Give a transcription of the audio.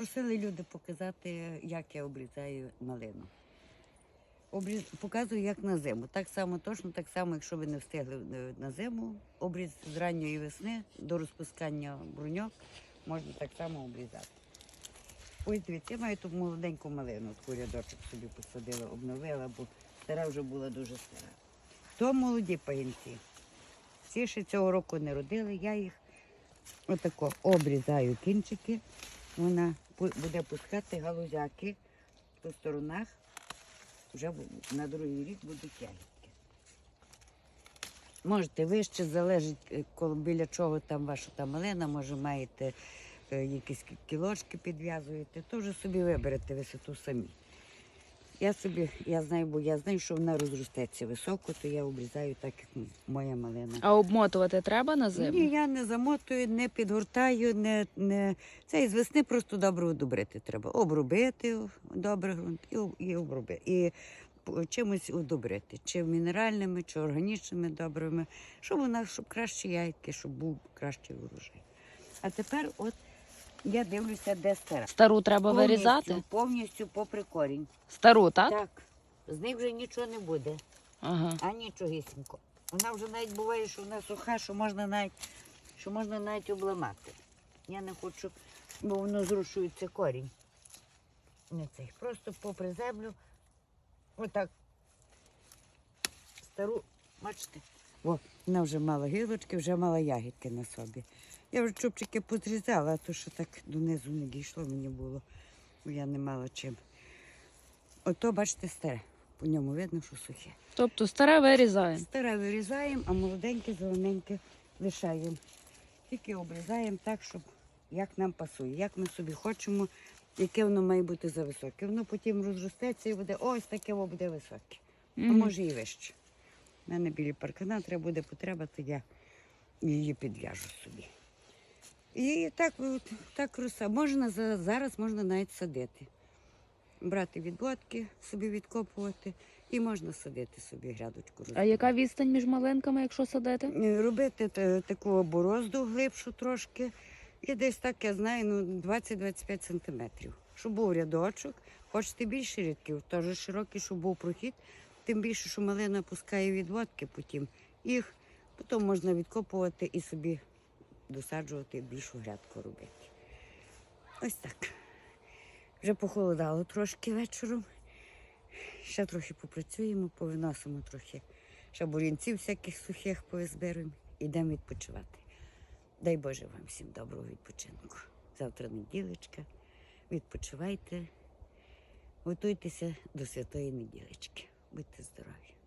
Просили люди показати, як я обрізаю малину. Обріз... Показую, як на зиму. Так само, точно так само, якщо ви не встигли е, на зиму, обріз з ранньої весни до розпускання бруньок можна так само обрізати. Ось дивіться, я маю тут молоденьку малину, от рядочок собі посадила, обновила, бо стара вже була дуже стара. То молоді пагінці. Ці ще цього року не родили, я їх отако обрізаю кінчики. Вона буде пускати галузяки по сторонах. Вже на другий рік будуть ягідки. Можете вище, залежить, е, коли біля чого там ваша та малина, може маєте е, якісь кілочки підв'язуєте, то вже собі виберете висоту самі. Я собі, я знаю, бо я знаю, що вона розростеться високо, то я обрізаю так, як моя малина. А обмотувати треба на зиму? Ні, я не замотую, не підгортаю, не, не... це із весни просто добре удобрити треба. Обробити добре ґрунт і, і обробити. І чимось удобрити, чи мінеральними, чи органічними добрими, щоб у нас щоб краще яйки, щоб був кращий урожай. А тепер от я дивлюся, де стара. Стару треба вирізати? Повністю, повністю попри корінь. Стару, так? Так. З них вже нічого не буде. Ага. А нічогісінько. Вона вже навіть буває, що вона суха, що можна навіть, що можна навіть обламати. Я не хочу, бо воно зрушується корінь. Не цей. Просто попри землю. Отак. Стару, бачите? О, вона вже мала гілочки, вже мала ягідки на собі. Я вже чубчики подрізала, а то що так донизу не дійшло мені було, бо я не мала чим. Ото, бачите, старе. По ньому видно, що сухе. Тобто старе вирізаємо. Старе вирізаємо, а молоденьке, зелененьке лишаємо. Тільки обрізаємо так, щоб як нам пасує, як ми собі хочемо, яке воно має бути за високе. Воно потім розростеться і буде ось таке воно буде високе. А може і вище. У мене білі паркана, треба буде потреба, то я її підв'яжу собі. І так, от, так роса. Можна за- зараз можна навіть садити. Брати відводки, собі відкопувати, і можна садити собі грядочку. А яка відстань між малинками, якщо садити? Е, Робити та- таку борозду глибшу трошки. І десь так, я знаю, ну 20-25 сантиметрів. Щоб був рядочок. Хочете більше рядків, теж широкий, щоб був прохід. Тим більше, що малина пускає відводки потім. Їх потім можна відкопувати і собі досаджувати більшу грядку робити. Ось так. Вже похолодало трошки вечором. Ще трохи попрацюємо, повиносимо трохи ще бурінців всяких сухих повизбираємо. Йдемо відпочивати. Дай Боже вам всім доброго відпочинку. Завтра неділечка. Відпочивайте, готуйтеся до святої неділечки. Будьте здорові!